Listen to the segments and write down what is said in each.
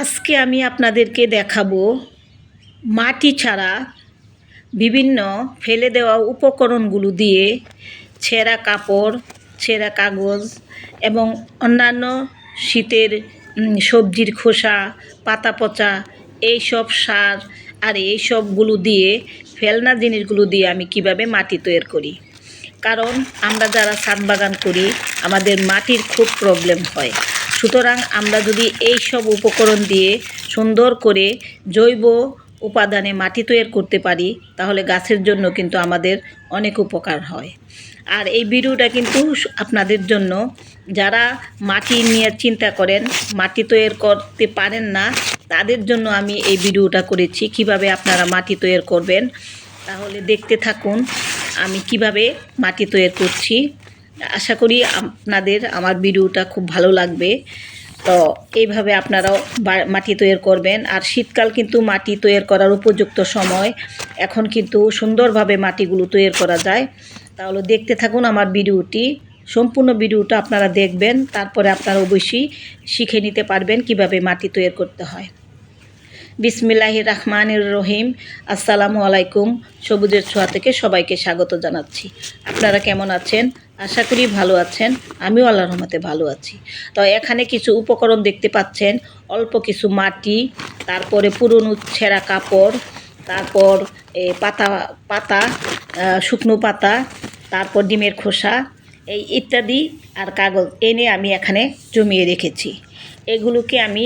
আজকে আমি আপনাদেরকে দেখাবো মাটি ছাড়া বিভিন্ন ফেলে দেওয়া উপকরণগুলো দিয়ে ছেঁড়া কাপড়, ছেঁড়া কাগজ এবং অন্যান্য শীতের সবজির খোসা পাতা পচা এইসব সার আর এই সবগুলো দিয়ে, ফেলনা জিনিসগুলো দিয়ে আমি কীভাবে মাটি তৈরি করি। কারণ আমরা যারা ছাদ বাগান করি, আমাদের মাটির খুব প্রবলেম হয়। সুতরাং আমরা যদি এই সব উপকরণ দিয়ে সুন্দর করে জৈব উপাদানে মাটি তৈরি করতে পারি, তাহলে গাছের জন্য কিন্তু আমাদের অনেক উপকার হয়। আর এই ভিডিওটা কিন্তু আপনাদের জন্য, যারা মাটি নিয়ে চিন্তা করেন, মাটি তৈরি করতে পারেন না, তাদের জন্য আমি এই ভিডিওটা করেছি, কীভাবে আপনারা মাটি তৈরি করবেন। তাহলে দেখতে থাকুন, আমি কীভাবে মাটি তৈরি করছি। আশা করি আপনাদের আমার ভিডিওটা খুব ভালো লাগবে। তো এইভাবে আপনারাও মাটি তৈরি করবেন। আর শীতকাল কিন্তু মাটি তৈরি করার উপযুক্ত সময়। এখন কিন্তু সুন্দরভাবে মাটিগুলো তৈরি করা যায়। তাহলে দেখতে থাকুন আমার ভিডিওটি। সম্পূর্ণ ভিডিওটা আপনারা দেখবেন। তারপরে আপনারা অবশ্যই শিখে নিতে পারবেন কীভাবে মাটি তৈরি করতে হয়। বিসমিল্লাহির রহমানির রহিম। আসসালামু আলাইকুম। সবুজের ছোঁয়া থেকে সবাইকে স্বাগত জানাচ্ছি। আপনারা কেমন আছেন? আশা করি ভালো আছেন। আমিও আল্লাহ রহমতে ভালো আছি। তো এখানে কিছু উপকরণ দেখতে পাচ্ছেন। অল্প কিছু মাটি, তারপরে পুরনো ছেঁড়া কাপড়, তারপর পাতা পাতা শুকনো পাতা, তারপর ডিমের খোসা, এই ইত্যাদি আর কাগজ। এনে আমি এখানে জমিয়ে রেখেছি। এগুলোকে আমি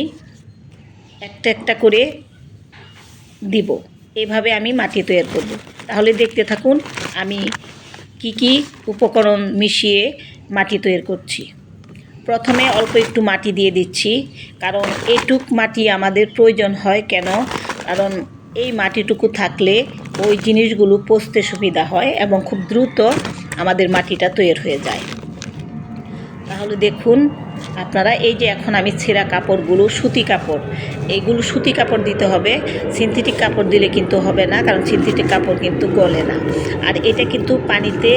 একটা একটা করে দিব। এভাবে আমি মাটি তৈরি করব। তাহলে দেখতে থাকুন আমি কি কি উপকরণ মিশিয়ে মাটি তৈরি করছি। প্রথমে অল্প একটু মাটি দিয়ে দিচ্ছি, কারণ এইটুক মাটি আমাদের প্রয়োজন হয় কেন? কারণ এই মাটিটুকু থাকলে ওই জিনিসগুলো পচতে সুবিধা হয় এবং খুব দ্রুত আমাদের মাটিটা তৈরি হয়ে যায়। তাহলে দেখুন আপনারা এই যে এখন আমি ছেঁড়া কাপড়গুলো, সুতি কাপড় এইগুলো সুতি কাপড় দিতে হবে। সিনথেটিক কাপড় দিলে কিন্তু হবে না, কারণ সিনথেটিক কাপড় কিন্তু গলে না। আর এটা কিন্তু পানিতে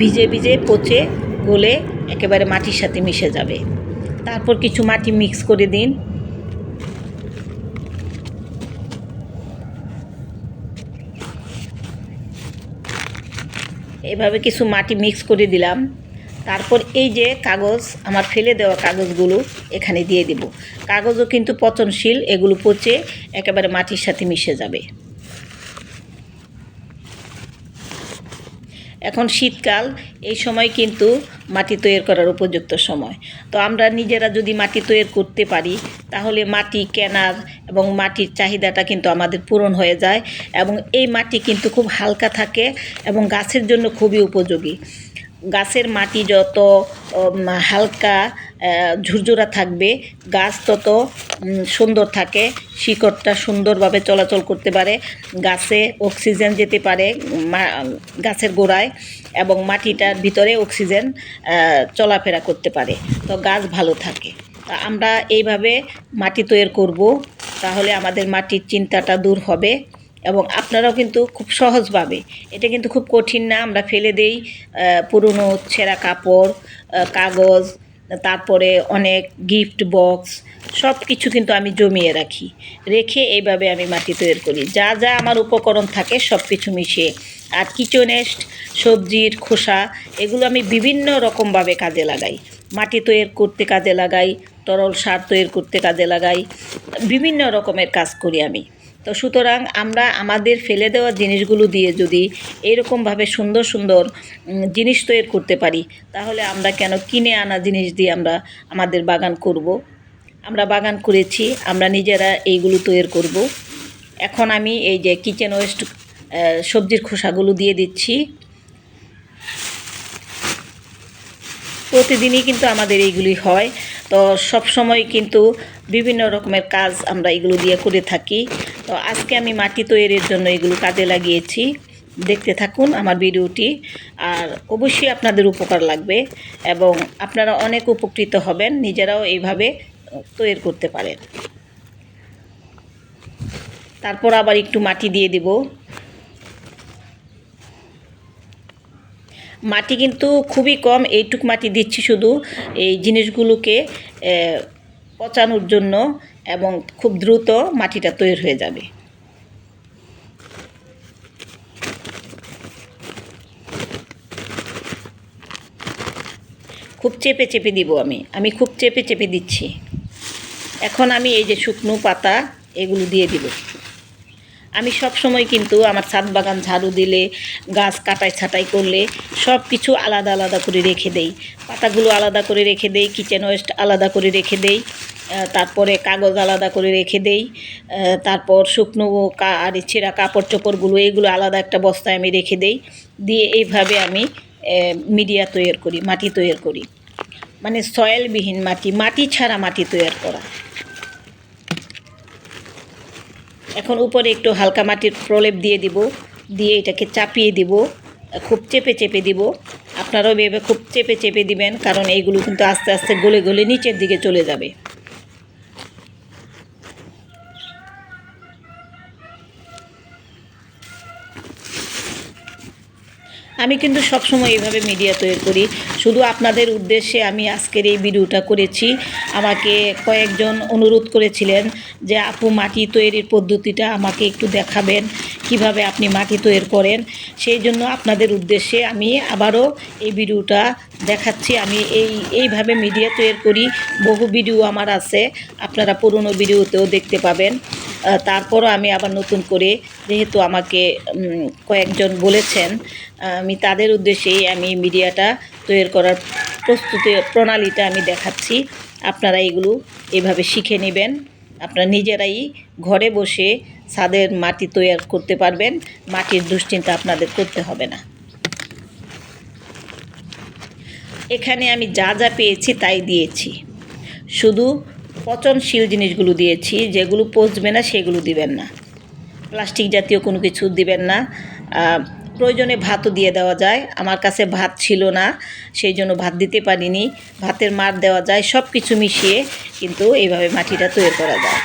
ভিজে ভিজে পচে গলে একেবারে মাটির সাথে মিশে যাবে। তারপর কিছু মাটি মিক্স করে দিন। এভাবে কিছু মাটি মিক্স করে দিলাম। তারপর এই যে কাগজ, আমার ফেলে দেওয়া কাগজগুলো এখানে দিয়ে দিব। কাগজও কিন্তু পচনশীল, এগুলো পচে একেবারে মাটির সাথে মিশে যাবে। এখন শীতকাল, এই সময় কিন্তু মাটি তৈরি করার উপযুক্ত সময়। তো আমরা নিজেরা যদি মাটি তৈরি করতে পারি, তাহলে মাটি কেনার এবং মাটির চাহিদাটা কিন্তু আমাদের পূরণ হয়ে যায় এবং এই মাটি কিন্তু খুব হালকা থাকে এবং গাছের জন্য খুবই উপযোগী। গাছের মাটি যত হালকা ঝুরঝুরা থাকবে, গাছ তত সুন্দর থাকে, শিকড়টা সুন্দরভাবে চলাচল করতে পারে, গাছে অক্সিজেন যেতে পারে গাছের গোড়ায়, এবং মাটিটার ভিতরে অক্সিজেন চলাফেরা করতে পারে, তো গাছ ভালো থাকে। তা আমরা এইভাবে মাটি তৈরি করব, তাহলে আমাদের মাটির চিন্তাটা দূর হবে। এবং আপনারাও কিন্তু খুব সহজভাবে, এটা কিন্তু খুব কঠিন না, আমরা ফেলে দেই পুরনো ছেঁড়া কাপড় কাগজ, তারপরে অনেক গিফট বক্স সব কিছু কিন্তু আমি জমিয়ে রাখি। রেখে এইভাবে আমি মাটি তৈরি করি। যা যা আমার উপকরণ থাকে সব কিছু মিশিয়ে। আর কিচেনেস্ট সবজির খোসা, এগুলো আমি বিভিন্ন রকমভাবে কাজে লাগাই। মাটি তৈরি করতে কাজে লাগাই, তরল সার তৈরি করতে কাজে লাগাই, বিভিন্ন রকমের কাজ করি আমি। তো সুতরাং আমরা আমাদের ফেলে দেওয়া জিনিসগুলো দিয়ে যদি এরকমভাবে সুন্দর সুন্দর জিনিস তৈরি করতে পারি, তাহলে আমরা কেন কিনে আনা জিনিস দিয়ে আমরা আমাদের বাগান করব? আমরা বাগান করেছি, আমরা নিজেরা এইগুলো তৈরি করব। এখন আমি এই যে কিচেন ওয়েস্ট সবজির খোসাগুলো দিয়ে দিচ্ছি। প্রতিদিনই কিন্তু আমাদের এইগুলি হয়। তো সব সময় কিন্তু বিভিন্ন রকমের কাজ আমরা এগুলো দিয়ে করে থাকি। তো আজকে আমি মাটি তৈরির জন্য এগুলো কাজে লাগিয়েছি। দেখতে থাকুন আমার ভিডিওটি, আর অবশ্যই আপনাদের উপকার লাগবে এবং আপনারা অনেক উপকৃত হবেন, নিজেরাও এইভাবে তৈরি করতে পারেন। তারপর আবার একটু মাটি দিয়ে দিব। মাটি কিন্তু খুবই কম, এইটুক মাটি দিচ্ছি শুধু এই জিনিসগুলোকে পচানোর জন্য এবং খুব দ্রুত মাটিটা তৈরি হয়ে যাবে। খুব চেপে চেপে দিব আমি। আমি খুব চেপে চেপে দিচ্ছি। এখন আমি এই যে শুকনো পাতা, এগুলো দিয়ে দিব আমি সব সময় কিন্তু আমার ছাদ বাগান ঝাড়ু দিলে, গাছ কাটাই ছাটাই করলে সব কিছু আলাদা আলাদা করে রেখে দেই। পাতাগুলো আলাদা করে রেখে দেই কিচেন ওয়েস্ট আলাদা করে রেখে দেই। তারপরে কাগজ আলাদা করে রেখে দেই। তারপর শুকনো আর ছেঁড়া কাপড় চোপড়গুলো, এগুলো আলাদা একটা বস্তায় আমি রেখে দেই। দিয়ে এইভাবে আমি মিডিয়া তৈরি করি, মাটি তৈরি করি। মানে সয়েলবিহীন মাটি মাটি ছাড়া মাটি তৈরি করা। এখন উপরে একটু হালকা মাটির প্রলেপ দিয়ে দিব, দিয়ে এটাকে চাপিয়ে দিব, খুব চেপে চেপে দিব। আপনারাও ভেবে খুব চেপে চেপে দিবেন, কারণ এইগুলো কিন্তু আস্তে আস্তে গলে গলে নিচের দিকে চলে যাবে। আমি কিন্তু সবসময় এইভাবে মিডিয়া তৈরি করি। শুধু আপনাদের উদ্দেশ্যে আমি আজকের এই ভিডিওটা করেছি। আমাকে কয়েকজন অনুরোধ করেছিলেন যে, আপু, মাটি তৈরির পদ্ধতিটা আমাকে একটু দেখাবেন, কীভাবে আপনি মাটি তৈরি করেন? সেই জন্য আপনাদের উদ্দেশ্যে আমি আবারও এই ভিডিওটা দেখাচ্ছি। আমি এই, এইভাবে মিডিয়া তৈরি করি। বহু ভিডিও আমার আছে। আপনারা পুরনো ভিডিওতেও দেখতে পাবেন। তারপরও আমি আবার নতুন করে যেহেতু আমাকে কয়েকজন বলেছেন আমি তাদের উদ্দেশ্যেই আমি মিডিয়াটা তৈরি করার প্রস্তুতি, প্রণালীটা আমি দেখাচ্ছি। আপনারা এগুলো এভাবে শিখে নেবেন। আপনারা নিজেরাই ঘরে বসে ছাদের মাটি তৈরি করতে পারবেন। মাটির দুশ্চিন্তা আপনাদের করতে হবে না। এখানে আমি যা যা পেয়েছি তাই দিয়েছি। শুধু পচনশীল জিনিসগুলো দিয়েছি, যেগুলো পচবে না সেগুলো দিবেন না। প্লাস্টিক জাতীয় কোনো কিছু দিবেন না। প্রয়োজনে ভাতও দিয়ে দেওয়া যায়। আমার কাছে ভাত ছিল না, সেই জন্য ভাত দিতে পারিনি। ভাতের মার দেওয়া যায় সব কিছু মিশিয়ে কিন্তু এইভাবে মাটিটা তৈরি করা যায়।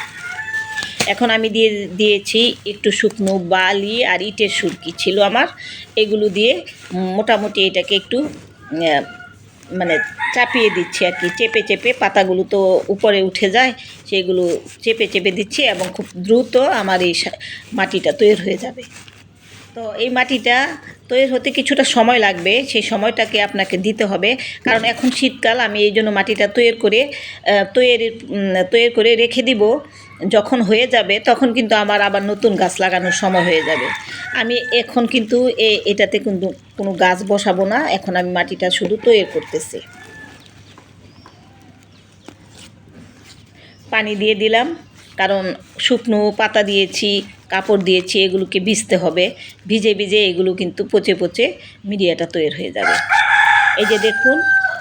এখন আমি দিয়ে দিয়েছি একটু শুকনো বালি আর ইটের সুরকি ছিল আমার। এগুলো দিয়ে মোটামুটি এটাকে একটু মানে চাপিয়ে দিচ্ছি আর কি। চেপে চেপে পাতাগুলো তো উপরে উঠে যায়, সেগুলো চেপে চেপে দিচ্ছি এবং খুব দ্রুত আমার এই মাটিটা তৈরি হয়ে যাবে। তো এই মাটিটা তৈরি হতে কিছুটা সময় লাগবে, সেই সময়টাকে আপনাকে দিতে হবে। কারণ এখন শীতকাল, আমি এই জন্য মাটিটা তৈরি করে তৈরি তৈরি করে রেখে দিব। যখন হয়ে যাবে, তখন কিন্তু আমার আবার নতুন গাছ লাগানোর সময় হয়ে যাবে। আমি এখন কিন্তু এটাতে কিন্তু কোনো গাছ বসাবো না, এখন আমি মাটিটা শুধু তৈরি করতেছি। পানি দিয়ে দিলাম। কারণ শুকনো পাতা দিয়েছি, কাপড় দিয়েছি, এগুলোকে ভিজতে হবে। ভিজে ভিজে এগুলো কিন্তু পচে পচে মিডিয়াটা তৈরি হয়ে যাবে। এই যে দেখুন,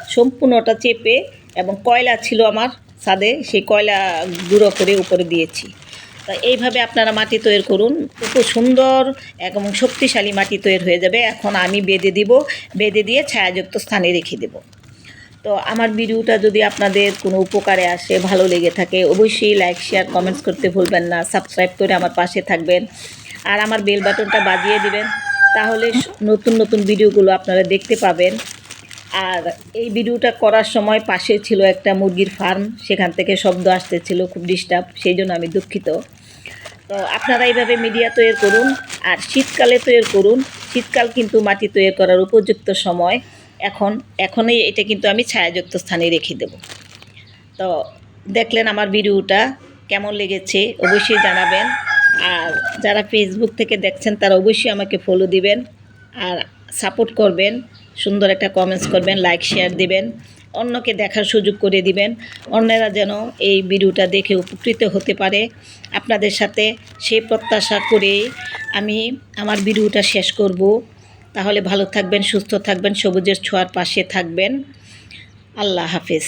সম্পূর্ণটা চেপে এবং কয়লা ছিল আমার ছাদে, সেই কয়লা গুঁড়ো করে উপরে দিয়েছি। তা এইভাবে আপনারা মাটি তৈরি করুন। খুব সুন্দর এবং শক্তিশালী মাটি তৈরি হয়ে যাবে। এখন আমি বেঁধে দিব। বেঁধে দিয়ে ছায়াযুক্ত স্থানে রেখে দেবো। তো আমার ভিডিওটা যদি আপনাদের কোনো উপকারে আসে, ভালো লেগে থাকে, অবশ্যই লাইক শেয়ার কমেন্টস করতে ভুলবেন না। সাবস্ক্রাইব করে আমার পাশে থাকবেন। আর আমার বেল বাটনটা বাজিয়ে দিবেন। তাহলে নতুন নতুন ভিডিওগুলো আপনারা দেখতে পাবেন। আর এই ভিডিওটা করার সময় পাশে ছিল একটা মুরগির ফার্ম। সেখান থেকে শব্দ আসতেছিল, খুব ডিস্টার্ব সেই জন্য আমি দুঃখিত। তো আপনারা এইভাবে মিডিয়া তৈরি করুন। আর শীতকালে তৈরি করুন। শীতকাল কিন্তু মাটি তৈরি করার উপযুক্ত সময়। এখন, এখনই এটা কিন্তু আমি ছায়াযুক্ত স্থানে রেখে দেব। তো দেখলেন আমার ভিডিওটা কেমন লেগেছে, অবশ্যই জানাবেন। আর যারা ফেসবুক থেকে দেখছেন, তারা অবশ্যই আমাকে ফলো দিবেন আর সাপোর্ট করবেন, সুন্দর একটা কমেন্টস করবেন লাইক শেয়ার দিবেন, অন্যকে দেখার সুযোগ করে দিবেন। অন্যরা যেন এই ভিডিওটা দেখে উপকৃত হতে পারে। আপনাদের সাথে সেই প্রত্যাশা করে আমি আমার ভিডিওটা শেষ করব। তাহলে ভালো থাকবেন সুস্থ থাকবেন সবুজের ছোঁয়ার পাশে থাকবেন। আল্লাহ হাফেজ।